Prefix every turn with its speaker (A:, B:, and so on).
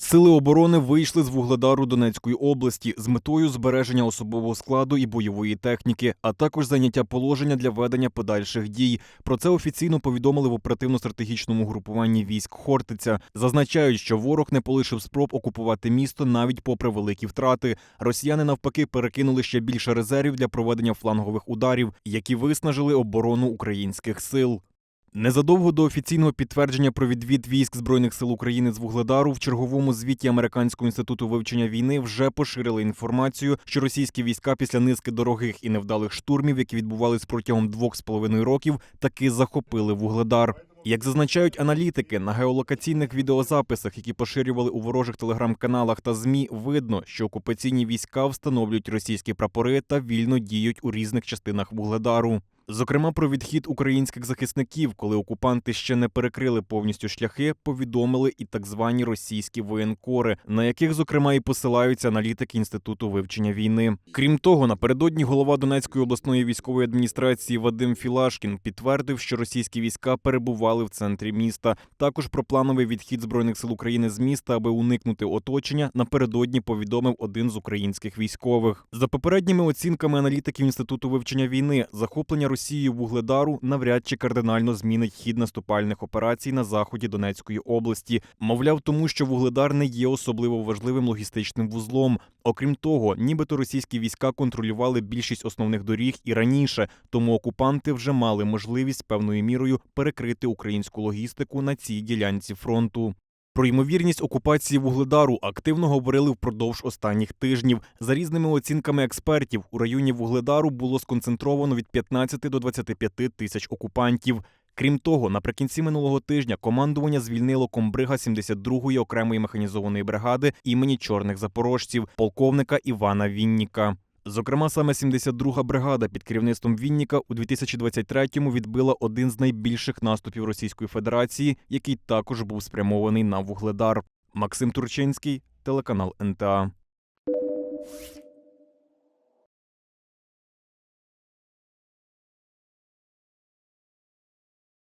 A: Сили оборони вийшли з Вугледару Донецької області з метою збереження особового складу і бойової техніки, а також зайняття положення для ведення подальших дій. Про це офіційно повідомили в оперативно-стратегічному групуванні військ Хортиця. Зазначають, що ворог не полишив спроб окупувати місто навіть попри великі втрати. Росіяни навпаки перекинули ще більше резервів для проведення флангових ударів, які виснажили оборону українських сил. Незадовго до офіційного підтвердження про відвід військ збройних сил України з Вугледару в черговому звіті Американського інституту вивчення війни вже поширили інформацію, що російські війська після низки дорогих і невдалих штурмів, які відбувались протягом двох з половиною років, таки захопили Вугледар. Як зазначають аналітики, на геолокаційних відеозаписах, які поширювали у ворожих телеграм-каналах та змі, видно, що окупаційні війська встановлюють російські прапори та вільно діють у різних частинах Вугледару. Зокрема, про відхід українських захисників, коли окупанти ще не перекрили повністю шляхи, повідомили і так звані російські воєнкори, на яких зокрема і посилаються аналітики інституту вивчення війни. Крім того, напередодні голова Донецької обласної військової адміністрації Вадим Філашкін підтвердив, що російські війська перебували в центрі міста. Також про плановий відхід збройних сил України з міста, аби уникнути оточення, напередодні повідомив один з українських військових. За попередніми оцінками аналітиків інституту вивчення війни, захоплення Росією Вугледару навряд чи кардинально змінить хід наступальних операцій на заході Донецької області. Мовляв, тому що Вугледар не є особливо важливим логістичним вузлом. Окрім того, нібито російські війська контролювали більшість основних доріг і раніше, тому окупанти вже мали можливість певною мірою перекрити українську логістику на цій ділянці фронту. Про ймовірність окупації Вугледару активно говорили впродовж останніх тижнів. За різними оцінками експертів, у районі Вугледару було сконцентровано від 15 до 25 тисяч окупантів. Крім того, наприкінці минулого тижня командування звільнило комбрига 72-ї окремої механізованої бригади імені чорних запорожців, полковника Івана Вінніка. Зокрема, саме 72-га бригада під керівництвом Вінніка у 2023-му відбила один з найбільших наступів Російської Федерації, який також був спрямований на Вугледар. Максим Турчинський, телеканал НТА.